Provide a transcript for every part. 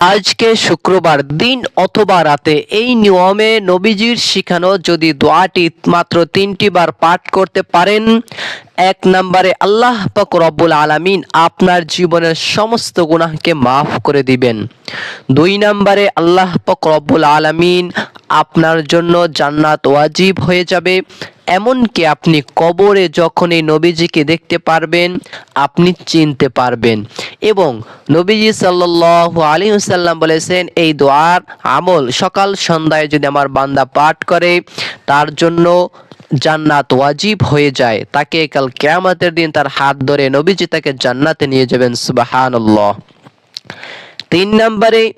আজকে শুক্রবার দিন অথবা রাতে এই নিয়মে নবীজির শিখানো যদি দোয়াটি মাত্র তিনটি বার পাঠ করতে পারেন, এক নম্বরে আল্লাহ পাক রব্বুল আলামিন আপনার জীবনের সমস্ত গুনাহকে মাফ করে দিবেন। দুই নম্বরে আল্লাহ পাক রব্বুল আলামিন আপনার জন্য জান্নাত ওয়াজিব হয়ে যাবে। এমনকি আপনি কবরে যখন এই নবীজিকে দেখতে পারবেন, আপনি চিনতে পারবেন। এবং নবীজি সাল্লাল্লাহু আলাইহি ওয়াসাল্লাম বলেছেন, এই দোয়ার আমল সকাল সন্ধ্যায় যদি আমার বান্দা পাঠ করে, তার জন্য জান্নাত ওয়াজিব হয়ে যায়। তাকে কাল কিয়ামতের দিন তার হাত ধরে নবীজি তাকে জান্নাতে নিয়ে যাবেন। সুবহানাল্লাহ। তিন নম্বরে,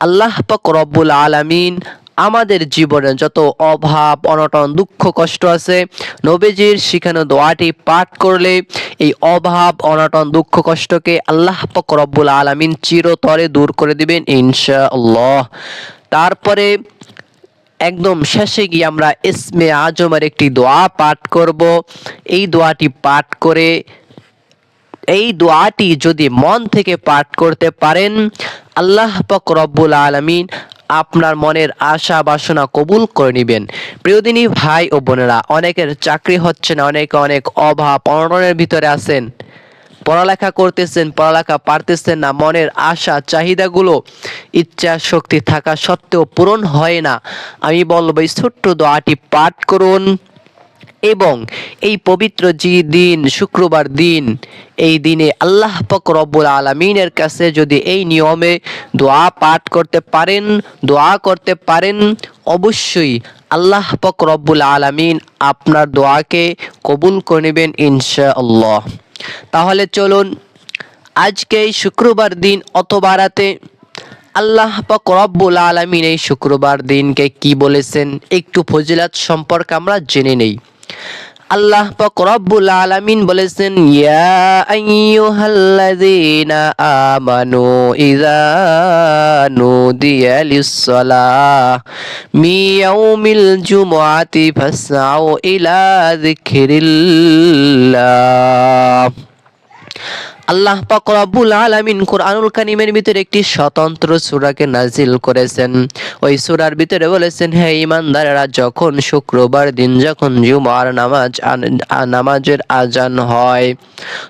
আল্লাহ পাক রব্বুল আলামিন আমাদের জীবনে যত অভাব, অনটন, দুঃখ, কষ্ট আছে, নবীজির শিখানো দোয়াটি পাঠ করলে এই অভাব, অনটন, দুঃখ, কষ্টকে আল্লাহ রব্বুল আলামিন চিরতরে দূর করে দিবেন ইনশাআল্লাহ। তারপরে একদম শেষে গিয়ে আমরা ইসমে আজমের একটি দোয়া পাঠ করব। এই দোয়াটি পাঠ করে এই দোয়াটি যদি মন থেকে পাঠ করতে পারেন, আল্লাহ পাক রব্বুল আলামিন আপনার মনের আশা বাসনা কবুল করে নেবেন। প্রিয়দিনী ভাই ও বোনেরা, অনেকের চাকরি হচ্ছে না, অনেকে অনেক অভাব, অনটনের ভিতরে আছেন। পড়ালেখা করতেছেন, পড়ালেখা পারতেছেন না, মনের আশা, চাহিদাগুলো, ইচ্ছা, শক্তি থাকা সত্ত্বেও পূরণ হয় না। আমি বলব, এই ছোট্ট দোয়াটি পাঠ করুন। এবং এই পবিত্র যে দিন, শুক্রবার দিন, এই দিনে আল্লাহ পাক রব্বুল আলমিনের কাছে যদি এই নিয়মে দোয়া পাঠ করতে পারেন, দোয়া করতে পারেন, অবশ্যই আল্লাহ পাক রব্বুল আলমিন আপনার দোয়াকে কবুল করে নেবেন ইনশাআল্লাহ। তাহলে চলুন আজকে এই শুক্রবার দিন অথবা রাতে আল্লাহ পাক রব্বুল আলামিন এই শুক্রবার দিনকে কি বলেছেন? একটু ফজিলাত সম্পর্কে আমরা জেনে নেই। আল্লাহ পাক রব্বুল আলামিন বলেছেন, ইয়া আইয়ুহাল্লাযীনা আমানু ইযা নুদিয়া লিস-সালাহ মি ইয়াউমিল জুমআতি ফাসআউ ইলা যিকরিল্লাহ। আল্লাহ পাক রব্বুল আলামিন কোরআনুল কারীমের ভিতরে একটি স্বতন্ত্র সূরাকে নাজিল করেছেন। ওই সূরার ভিতরে বলেছেন, হে ঈমানদারেরা, যখন শুক্রবার দিন, যখন জুমার নামাজ নামাজের আজান হয়,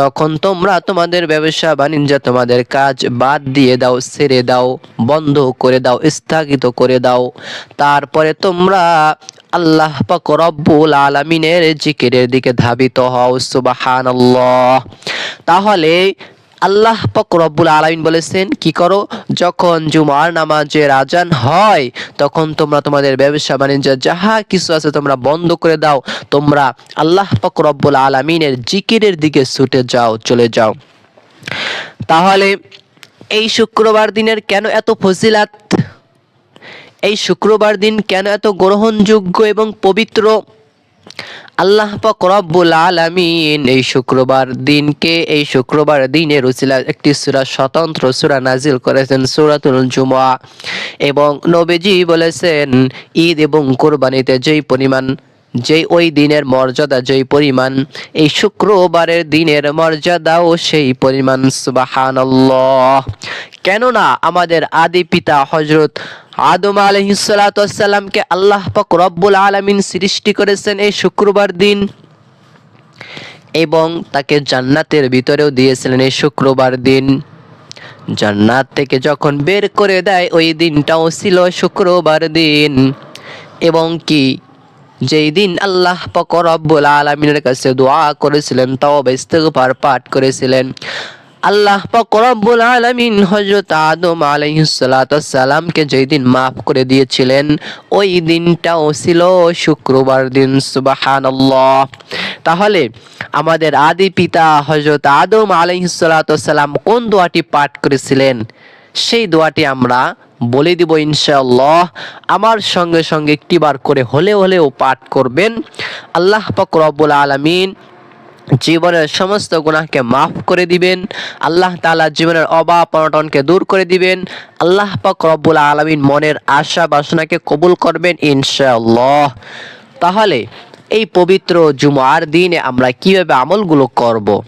তখন তোমরা তোমাদের ব্যবসা, বাণিজ্য, তোমাদের কাজ বাদ দিয়ে দাও, ছেড়ে দাও, বন্ধ করে দাও, স্থগিত করে দাও। তারপরে তোমরা আল্লাহ পাক রব্বুল আলামিনের জিকিরের দিকে ধাবিত হও। সুবহানাল্লাহ। তাহলে আল্লাহ পাক রব্বুল আলামিন বলেছেন, কি করো? যখন জুমার নামাজের আজান হয়, তখন তোমরা তোমাদের ব্যবসা বাণিজ্য যাহা কিছু আছে তোমরা বন্ধ করে দাও। তোমরা আল্লাহ পাক রব্বুল আলামিনের জিকিরের দিকে ছুটে যাও, চলে যাও। তাহলে এই শুক্রবার দিনের কেন এত ফজিলাত? এই শুক্রবার দিন কেন এত গ্রহণযোগ্য এবং পবিত্র? আল্লাহ পাক রব্বুল আলামিন এই শুক্রবার দিনকে, এই শুক্রবার দিনের উসিলা একটি সূরা স্বতন্ত্র সূরা নাজিল করেছেন সূরাতুল জুমআ এবং নবীজি বলেছেন, ঈদ এবং কুরবানিতে যেই পরিমাণ, যেই ওই দিনের মর্যাদা, যেই পরিমাণ, এই শুক্রবারের দিনের মর্যাদাও সেই পরিমাণ, সুবাহানাল্লাহ। কেননা আমাদের আদি পিতা হজরত আদম আলহিসাল্লামকে আল্লাহ পাক রব্বুল আলামিন সৃষ্টি করেছেন এই শুক্রবার দিন এবং তাকে জান্নাতের ভিতরেও দিয়েছিলেন এই শুক্রবার দিন। জান্নাত থেকে যখন বের করে দেয়, ওই দিনটাও ছিল শুক্রবার দিন। এবং কি, যেই দিন আল্লাহ পাক রব্বুল আলামিনের কাছে দোয়া করেছিলেন তাও ইস্তেগফার পাঠ করেছিলেন আল্লাহ রব্বুল আলামিন হযরত আদম আলাইহিস সালাতু সালামকে যেই দিন maaf করে দিয়েছিলেন, ওই দিনটাও ছিল শুক্রবার দিন, সুবহানাল্লাহ। তাহলে আমাদের আদি পিতা হযরত আদম আলাইহিস সালাতু সালাম কোন দোয়াটি পাঠ করেছিলেন? সেই দোয়াটি আমরা বলে দিব ইনশাআল্লাহ। আমার সঙ্গে সঙ্গে একটিবার করে হলে হলেও পাঠ করবেন। আল্লাহ পাক রব্বুল আলামিন জীবনের সমস্ত গুনাহকে মাফ করে দিবেন। আল্লাহ তাআলা জীবনের অভাব অনটনকে দূর করে দিবেন। আল্লাহ পাক রব্বুল আলামিন মনের আশা বাসনাকে কবুল করবেন ইনশাআল্লাহ। তাহলে এই পবিত্র জুমার দিনে আমরা কীভাবে আমলগুলো করব?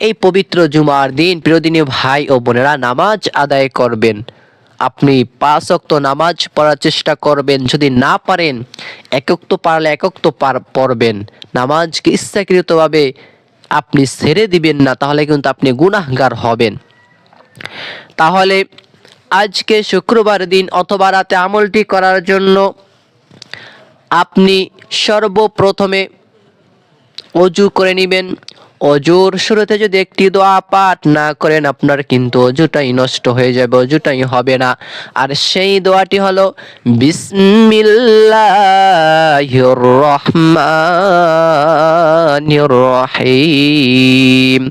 এই পবিত্র জুমার দিন প্রিয়দিনী ভাই ও বোনেরা নামাজ আদায় করবেন। আপনি পাঁচ অক্ত নামাজ পড়ার চেষ্টা করবেন। যদি না পারেন একক তো পারলে একক তো পড়বেন। নামাজকে ইচ্ছাকৃতভাবে আপনি ছেড়ে দিবেন না, তাহলে কিন্তু আপনি গুনাহগার হবেন। তাহলে আজকে শুক্রবার দিন অথবা রাতে আমলটি করার জন্য আপনি সর্বপ্রথমে অজু করে নেবেন। অজুর শুরুতে যদি একটি দোয়া পাঠ না করেন, আপনার কিন্তু অজুটাই নষ্ট হয়ে যাবে, অজুটাই হবে না। আর সেই দোয়াটি হলো রহিম।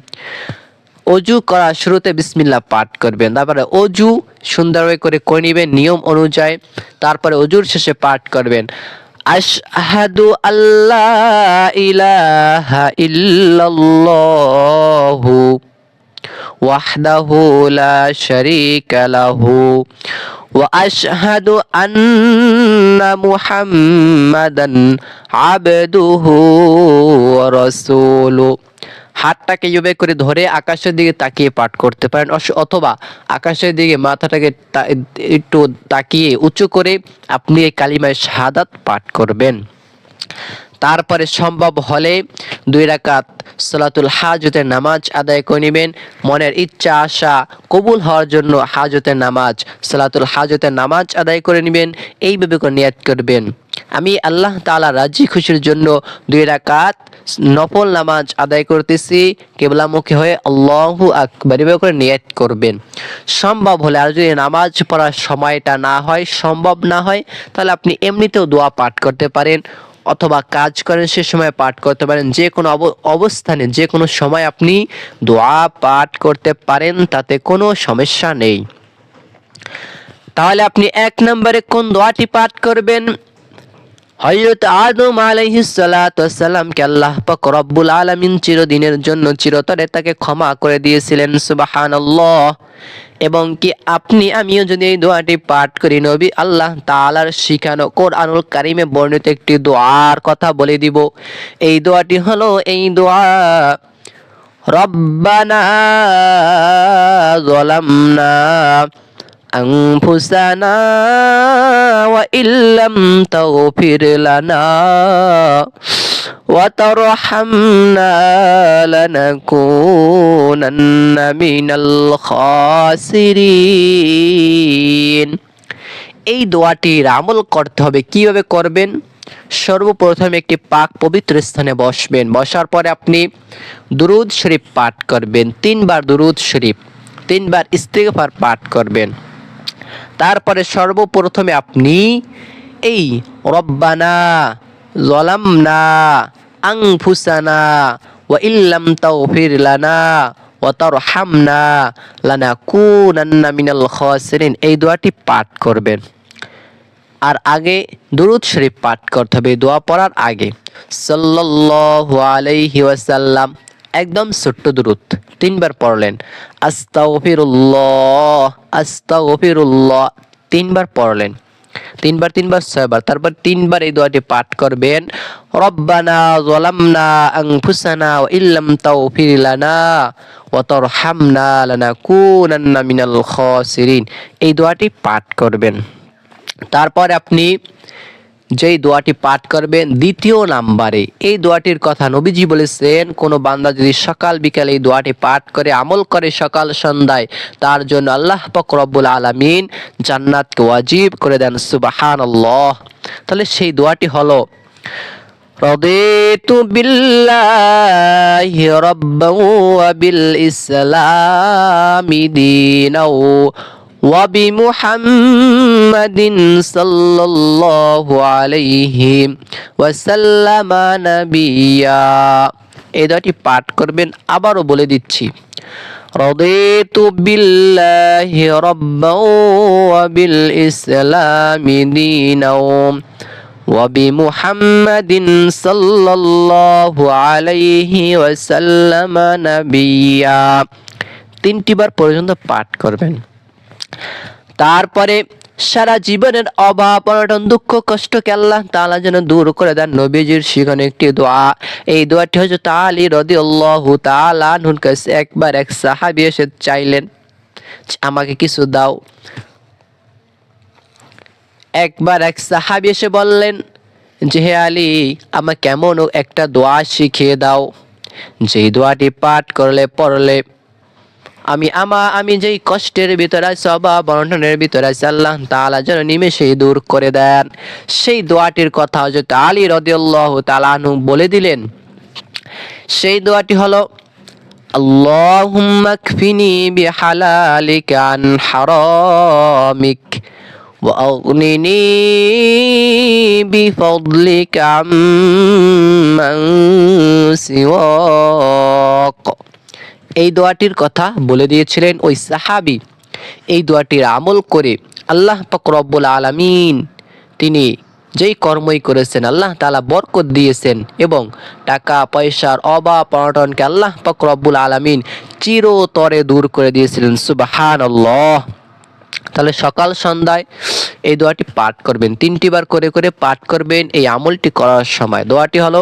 অজু করার শুরুতে বিসমিল্লাহ পাঠ করবেন। তারপরে অজু সুন্দরভাবে করে করে নেবেন, নিয়ম অনুযায়ী। তারপরে অজুর শেষে পাঠ করবেন। আশহাদু আল্লাহ ইলাহা ইল্লাল্লাহু وحده لا شريك له واشهد ان محمدا عبده ورسوله হাতটাকে ইউবে করে ধরে আকাশের দিকে তাকিয়ে পাঠ করতে পারেন অথবা আকাশের দিকে মাথাটাকে একটু তাকিয়ে উঁচু করে আপনি এই কালিমায় শাহাদাত পাঠ করবেন। তারপরে সম্ভব হলে দুই রাকাত সালাতুল হাজতের নামাজ আদায় করে নেবেন। মনের ইচ্ছা, আশা কবুল হওয়ার জন্য হাজতের নামাজ, সালাতুল হাজতের নামাজ আদায় করে নেবেন। এইভাবে করে নিয়াত করবেন। আমি আল্লাহ তালা রাজি খুশির জন্য দুই রাকাত নফল নামাজ আদায় করতেছি। কেবলামুখী হয়ে আল্লাহু আকবার এভাবে করে নিয়াত করবেন। সম্ভব হলে আর যদি নামাজ পড়ার সময়টা না হয়, সম্ভব না হয়, তাহলে আপনি এমনিতেও দোয়া পাঠ করতে পারেন। অথবা কাজ করেন, সে সময় পাঠ করতে পারেন। যে কোনো অব- অবস্থানে, যে কোনো সময় আপনি দোয়া পাঠ করতে পারেন, তাতে কোনো সমস্যা নেই। তাহলে আপনি এক নম্বরে কোন দোয়াটি পাঠ করবেন? হজরত আদম কে আল্লাহ পাক রব্বুল আলামিন চিরদিনের জন্য চিরতরে তাকে ক্ষমা করে দিয়েছিলেন, সুবহানাল্লাহ। এবং কি আপনি, আমিও যদি এই দোয়াটি পাঠ করি, নবী আল্লাহ তালার শিখানো কোরআনুল কারিমে বর্ণিত একটি দোয়ার কথা বলে দিব। এই দোয়াটি হলো, এই দোয়া, রব্বানা জলামনা أنفسنا وإن لم تغفر لنا وترحمنا لنكونن من الخاسرين এই দোয়াটির আমল করতে হবে কিভাবে করবেন সর্বপ্রথম একটি পাক পবিত্র স্থানে বসবেন বসার পরে আপনি দুরুদ শরীফ পাঠ করবেন তিনবার দুরুদ শরীফ তিনবার ইস্তিগফার পাঠ করবেন তারপরে সর্বপ্রথমে আপনি এই রব্বানা জলামনা আংফুসানা ওয়া ইল্লাম তাওফির লানা ওয়া তারহামনা লানাকুনান্না মিনাল খাসিরিন। এই দোয়াটি পাঠ করবেন। আর আগে দুরুদ শরীফ পাঠ করতে হবে। দোয়া পড়ার আগে। সাল্লাল্লাহু আলাইহি ওয়াসাল্লাম, একদম ছোট্ট দুরুদ। তিনবার পড়লেন। আস্তাগফিরুল্লাহ আস্তাগফিরুল্লাহ, তিনবার পড়লেন। তিনবার তিনবার, ছয়বার। তারপর তিনবার এই দোয়াটি পাঠ করবেন। রব্বানা যালামনা আনফুসানা ওয়া ইল্লাম তাগফির লানা ওয়া তারহামনা লানাকুনান্না মিনাল খাসিরিন। এই দোয়াটি পাঠ করবেন। তারপর আপনি যেই দোয়াটি পাঠ করবেন দ্বিতীয় নাম্বারে এই দোয়াটির কথা নবীজি বলেছেন কোনো বান্দা যদি সকাল বিকাল এই দোয়াটি পাঠ করে আমল করে সকাল সন্ধ্যায় তার জন্য আল্লাহ পাক রব্বুল আলামিন জান্নাতকে ওয়াজিব করে দেন সুবহানাল্লাহ তাহলে সেই দোয়াটি হলো رضيت بالله ربا وبالإسلام دينا وبمحمد صلى الله عليه وسلم نبيا এই দোয়াটি পাঠ করবেন আবারও বলে দিচ্ছি رضيت بالله ربا وبالإسلام دينا وبمحمد صلى الله عليه وسلم نبيا তিনটি বার পর্যন্ত পাঠ করবেন তারপরে সারা জীবনের অভাব, অনটন, দুঃখ, কষ্টকে আল্লাহ তালা যেন দূর করে দেন নবীজির শিখানো একটি দোয়া। এই দোয়াটি হচ্ছে তালি রদি আল্লাহ তালাহুর কাছে একবার এক সাহাবি এসে চাইলেন আমাকে কিছু দাও। একবার এক সাহাবি এসে বললেন, যে হে আলী, আমাকে কেমন একটা দোয়া শিখিয়ে দাও। যেই দোয়াটি পাঠ করলে, পড়লে আমি আমা আমি যেই কষ্টের ভিতরে আছি অভাব বন্টনের ভিতরে আছি আল্লাহ তাআলা যেন নিমেষেই দূর করে দেন সেই দোয়াটির কথা হজরত আলী রাদিয়াল্লাহু তাআলা আনহু বলে দিলেন সেই দোয়াটি হলো اللهم اكفني بحلالك عن حرامك وأغنني بفضلك عمن سواك এই দোয়াটির কথা বলে দিয়েছিলেন ওই সাহাবি। এই দোয়াটির আমল করে আল্লাহ রব্বুল আলামিন তিনি যেই কর্মই করেছেন, আল্লাহ তাআলা বরকত দিয়েছেন এবং টাকা, পয়সার অভাব অনটনকে আল্লাহ রব্বুল আলামিন চিরতরে দূর করে দিয়েছিলেন। সুবহানাল্লাহ। তাহলে সকাল সন্ধ্যায় এই দোয়াটি পাঠ করবেন। তিনটি বার করে করে পাঠ করবেন। এই আমলটি করার সময় দোয়াটি হলো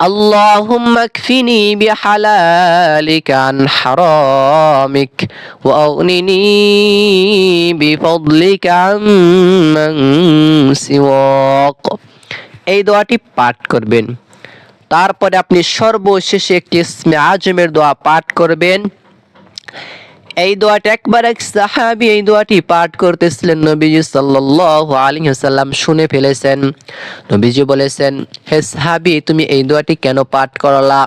اللهم اكفني بحلالك عن حرامك واغنني بفضلك عمن سواك এই দোয়াটি পাঠ করবেন তারপরে আপনি সর্বশেষে একটি ইসমে আজমের দোয়া পাঠ করবেন এই দোয়াটি একবার এক সাহাবি এই দোয়াটি পাঠ করতেছিলেন নবীজি সাল্লাল্লাহু আলাইহি ওয়াসাল্লাম, শুনে ফেলেছেন। নবীজি বলেছেন, হে সাহাবি, তুমি এই দোয়াটি কেন পাঠ করলা?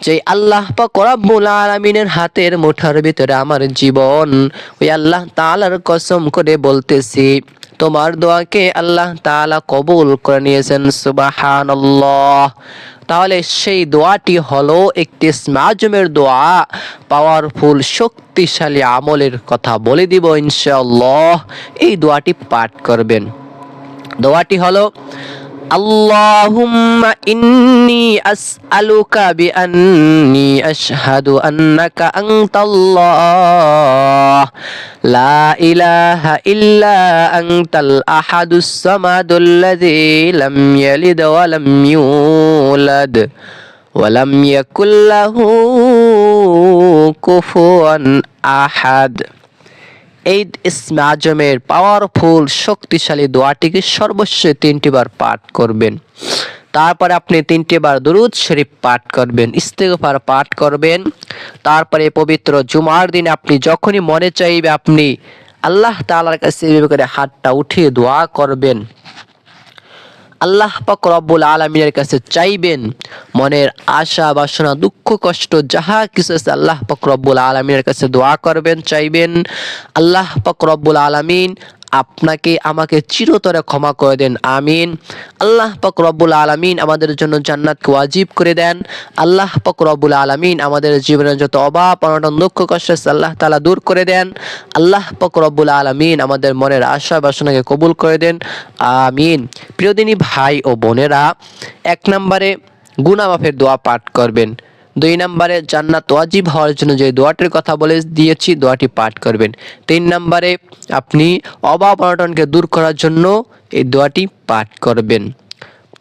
যে আল্লাহ পাক রব্বুল আলামিনের হাতের মুঠার ভিতরে আমার জীবন, ওই আল্লাহ তাআলার কসম করে বলতেছি, তোমার দোয়াকে আল্লাহ তাআলা কবুল করে নিয়েছেন, সুবহানাল্লাহ। তাহলে সেই দোয়াটি হলো একটি মাজমের দোয়া পাওয়ারফুল শক্তিশালী আমলের কথা বলে দিব ইনশাআল্লাহ এই দোয়াটি পাঠ করবেন দোয়াটি হলো اللهم إني أسألك بأني أشهد أنك أنت الله لا إله إلا أنت الأحد الصمد الذي لم يلد ولم يولد ولم يكن له كفوا أحد এই ইসমে আজমের পাওয়ারফুল শক্তিশালী দোয়াটিকে সর্বস্ব তিনটি বার পাঠ করবেন তারপরে আপনি তিনটি বার দুরুদ শরীফ পাঠ করবেন ইস্তেগফার পাঠ করবেন তারপরে পবিত্র জুমার দিন আপনি যখনই মনে চাইবে আপনি আল্লাহ তাআলার কাছে এভাবে করে হাতটা উঠিয়ে দোয়া করবেন আল্লাহ পাক রব্বুল আলমিনের কাছে চাইবেন, মনের আশা, বাসনা, দুঃখ, কষ্ট, যাহা কিছু আছে আল্লাহ পাক রব্বুল আলমিনের কাছে দোয়া করবেন, চাইবেন, আল্লাহ পাক রব্বুল আলমিন আপনাকে আমাকে চিরতরে ক্ষমা করে দেন, আমিন। আল্লাহ পাক রব্বুল আলমিন আমাদের জন্য জান্নাতকে ওয়াজিব করে দেন। আল্লাহ পাক রব্বুল আলমিন আমাদের জীবনের যত অভাব, অনটন, দুঃখ, কষ্ট আল্লাহ তালা দূর করে দেন। আল্লাহ পাক রব্বুল আলমিন আমাদের মনের আশা বাসনাকে কবুল করে দেন, আমিন। প্রিয়দিনী ভাই ও বোনেরা, এক নম্বরে গুনামাফের দোয়া পাঠ করবেন। দুই নম্বরে জান্নাত ওয়াজিব হওয়ার জন্য যে দোয়াটির কথা বলে দিয়েছি, দোয়াটি পাঠ করবেন। তিন নম্বরে আপনি অভাব অনটনকে দূর করার জন্য এই দোয়াটি পাঠ করবেন।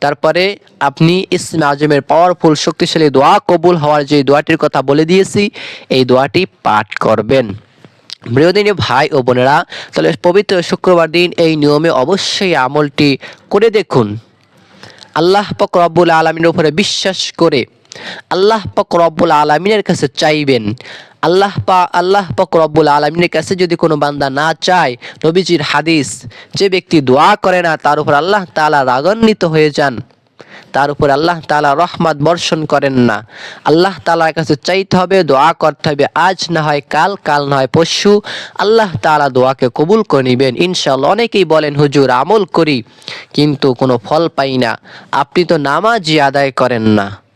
তারপরে আপনি ইসমে আজমের পাওয়ারফুল শক্তিশালী দোয়া কবুল হওয়ার যে দোয়াটির কথা বলে দিয়েছি, এই দোয়াটি পাঠ করবেন। প্রিয়দিনী ভাই ও বোনেরা, তাহলে পবিত্র শুক্রবার দিন এই নিয়মে অবশ্যই আমলটি করে দেখুন। আল্লাহ পাক রব্বুল আলমিনের উপরে বিশ্বাস করে আল্লাহ পাক রব্বুল আলমিনের কাছে চাইবেন। আল্লাহ পা, আল্লাহ পাক রব্বুল আলমিনের কাছে যদি কোনো বান্দা না চায়, নবীজির হাদিস, যে ব্যক্তি দোয়া করে না, তার উপর আল্লাহ তাআলা রাগান্বিত হয়ে যান। তার উপর আল্লাহ তালা রহমত বর্ষণ করেন না। আল্লাহ তাআলার কাছে চাইতে হবে, দোয়া করতে হবে, আজ না হয় কাল কাল না হয় পরশু। আল্লাহ তাআলা দোয়াকে কবুল করে নেবেন। ইনশাআল্লাহ অনেকেই বলেন, হুজুর, আমল করি। কিন্তু কোনো ফল পাই না। আপনি তো নামাজই আদায় করেন না।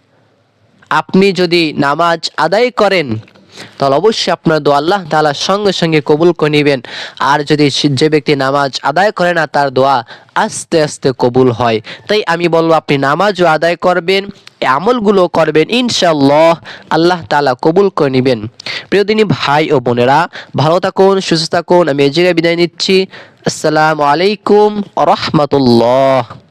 আপনি যদি নামাজ আদায় করেন, তাহলে অবশ্যই আপনার দোয়া আল্লাহ তাআলা সঙ্গে সঙ্গে কবুল করে নেবেন। আর যদি যে ব্যক্তি নামাজ আদায় করে না, তার দোয়া আস্তে আস্তে কবুল হয়। তাই আমি বলব, আপনি নামাজও আদায় করবেন আমলগুলো করবেন ইনশাল্লাহ আল্লাহ তাআলা কবুল করে নেবেন। প্রিয়দিনী ভাই ও বোনেরা, ভালো থাকুন, সুস্থ থাকুন, আমি এই জায়গায় বিদায় নিচ্ছি। আসসালামু আলাইকুম রহমতুল্লাহ।